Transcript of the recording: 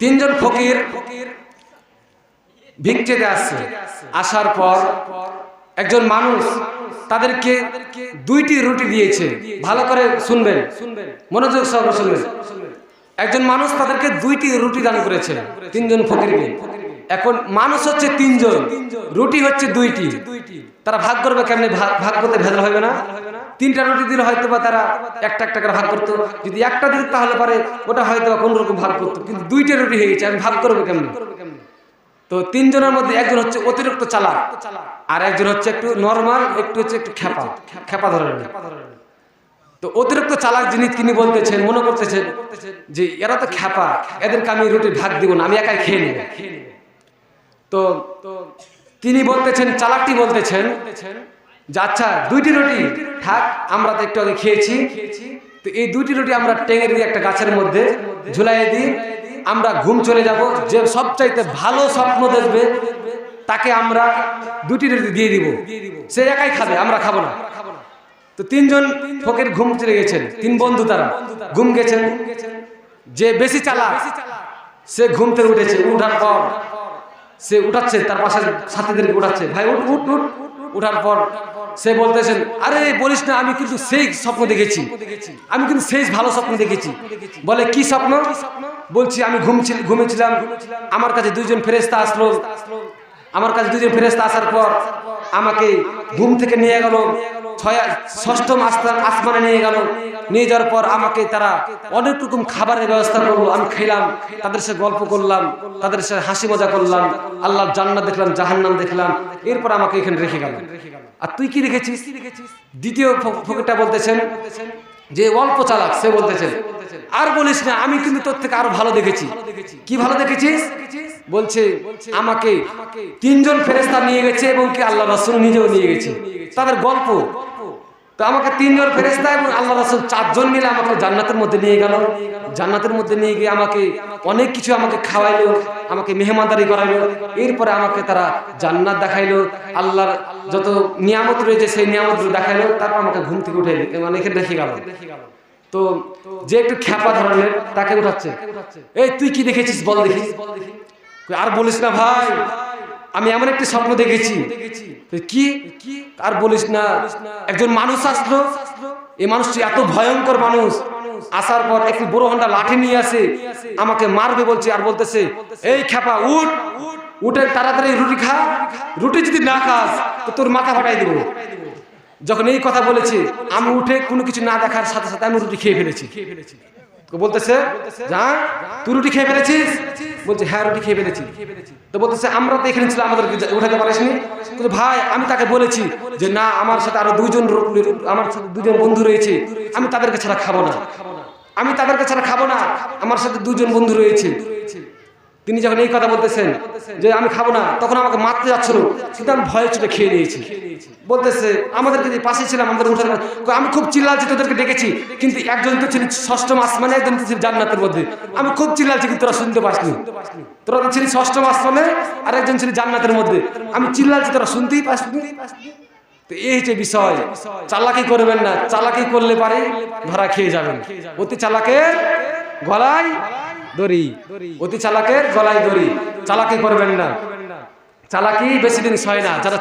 তিনজন ফকির ভিক্ষেতে আসছে। আসার পর একজন মানুষ তাদেরকে দুইটি রুটি দিয়েছে। ভালো করে শুনবেন। মনোযোগ সহ শুনবেন। একজন মানুষ তাদেরকে দুইটি রুটি দান করেছে। তিনজন ফকিরকে। এখন মানুষ হচ্ছে তিনজন, রুটি হচ্ছে দুইটি। তারা ভাগ করবে কেমনি? ভাগ- করতে ভেজাল হবে না। তিনটা রুটি দিলে হয়তো বা তারা একটা একটা করে ভাগ করতো। যদি একটা দিত তাহলে পারে ওটা হয়তো বা কোনো রকম ভাগ করতো। কিন্তু দুইটা রুটি হয়ে গেছে, আমি ভাগ করব কেমনি? তো তিনজনের মধ্যে একজন হচ্ছে অতিরিক্ত চালাক, আর একজন হচ্ছে একটু নর্মাল একটু হচ্ছে একটু খেপা খেপা ধরনের। তো অতিরিক্ত চালাক যিনি, তিনি বলতেছেন, মনে করতেছেন যে, এরা তো খেপা এদেরকে আমি রুটির ভাগ দিব না, আমি একাই খেয়ে নেব। তো তিনি বলতেছেন, চালাকটি বলতেছেন আচ্ছা দুইটি রুটি থাক, আমরা তো একটু আগে খেয়েছি। তো এই দুইটি রুটি আমরা টেঙে দিই একটা গাছের মধ্যে ঝুলাই দিই। আমরা ঘুম চলে যাব। যে সবচাইতে ভালো স্বপ্ন দেখবে, তাকে আমরা দুটি রুটি দিয়ে দিব। সে একাই খাবে, আমরা খাব না। তো তিনজন ফকের ঘুম চলে গেছেন। তিন বন্ধু তারা ঘুম গেছেন। যে বেশি চালা সে ঘুম থেকে উঠেছে, উঠার পর সে উঠাচ্ছে, তার পাশে সাথীদেরকে উঠাচ্ছে। ভাই, উঠ উঠ উঠ। উঠার পর সে বলতেছেন, আরে, বলিস না, আমি কিন্তু সেই স্বপ্ন দেখেছি। আমি কিন্তু সেই ভালো স্বপ্ন দেখেছি। বলে, কি স্বপ্ন? বলছি, আমি ঘুমছিল ঘুমেছিলাম। আমার কাছে দুইজন ফেরেস্তা আসলো। আমার কাছে দুজন ফেরেস্তা আসার পর আমাকে ঘুম থেকে নিয়ে গেল। ছয় ষষ্ঠম আস্তা- আসমানে নিয়ে গেল। নিয়ে যাওয়ার পর আমাকে তারা অনেক রকম খাবারের ব্যবস্থা করল। আমি খেলাম, তাদের সাথে গল্প করলাম, তাদের সাথে হাসি মজা করলাম আল্লাহ জান্নাত দেখলাম, জাহান্নাম দেখলাম। এরপর আমাকে এখানে রেখে গেল। আর তুই কি রেখেছিস? দ্বিতীয় ফকিরটা বলতেছেন যে, অল্প চালাক, সে বলতেছেন, আর বলিস না, আমি কিন্তু তোর থেকে আরও ভালো দেখেছি। কি ভালো দেখেছিস? বলছে, আমাকে তিনজন ফেরেস্তা নিয়ে গেছে এবং কি আল্লাহ রাসুল নিজেও নিয়ে গেছে। তাদের গল্প তো আমাকে তিনজন ফেরেস্তা এবং আল্লাহ রাসুল চারজন মিলে আমাকে জান্নাতের মধ্যে নিয়ে গেল। জান্নাতের মধ্যে নিয়ে গিয়ে আমাকে অনেক কিছু আমাকে খাওয়াইলো, আমাকে মেহমানদারি করাইলো। এরপরে আমাকে তারা জান্নাত দেখাইলো। আল্লাহর যত নিয়ামত রয়েছে সেই নিয়ামতগুলো দেখাইলো। তারপর আমাকে ঘুম থেকে উঠে মানে এখানে রেখে গেল। তো যে একটু খ্যাপা ধরনের তাকে উঠাচ্ছে। এই তুই কি দেখেছিস বল দেখিস আর বলিস না ভাই। আমি এমন একটি স্বপ্ন দেখেছি। কি? আর বলিস না, একজন মানুষ আসলো। এই মানুষটি এত ভয়ঙ্কর মানুষ। আসার পর একটি বড় হন্ডা লাঠি নিয়ে আসে, আমাকে মারবে বলছে আর বলতেছে, এই খ্যাপা, উঠ, উঠে তাড়াতাড়ি রুটি খা। রুটি যদি না খাস, তো তোর মাথা ফাটাই দেবো। যখন এই কথা বলেছে, আমি উঠে কোনো কিছু না দেখার সাথে সাথে আমি রুটি খেয়ে ফেলেছি। বলতেছে যা তুই রুটি খেয়ে ফেলেছিস? বলছে হ্যাঁ রুটি খেয়ে ফেলেছি। তো বলতেছে আমরা তো এখানে ছিলাম আমাদেরকে উঠাতে পারিসনি বলছে, ভাই আমি তাকে বলেছি যে না আমার সাথে আরও দুইজন আমার সাথে দুজন বন্ধু রয়েছে আমি তাদেরকে ছাড়া খাব না। আমি তাদেরকে ছাড়া খাব না আমার সাথে দুজন বন্ধু রয়েছে। তিনি যখন এই কথা বলতেছেন যে আমি খাব না, তখন আমাকে মারতে যাচ্ছিল। কিন্তু আমি ভয়ে ছুটে খেয়ে নিয়েছি। বলতেছে, আমাদেরকে যে পাশে ছিলাম, আমাদের উঠার আমি খুব চিল্লাচ্ছি তোদেরকে ডেকেছি, কিন্তু একজন তো ছিলি ষষ্ঠম আসমানে একজন তো ছিলি জান্নাতের মধ্যে। আমি খুব চিল্লাচ্ছি কিন্তু তোরা শুনতে পাসনি। তোরা তো ছিলি ষষ্ঠম আসমানে আর একজন ছিলি জান্নাতের মধ্যে। আমি চিল্লাচ্ছি তোরা শুনতেই পাসনি। তো এই হচ্ছে বিষয়, চালাকি করবেন না, চালাকি করলে পারে, ধরা খেয়ে যাবেন। অতি চালাকের গলায় দড়ি। অতি চালাকের গলায় দড়ি। চালাকি করবেন না। চালাকি বেশি দিন সয় না। যারা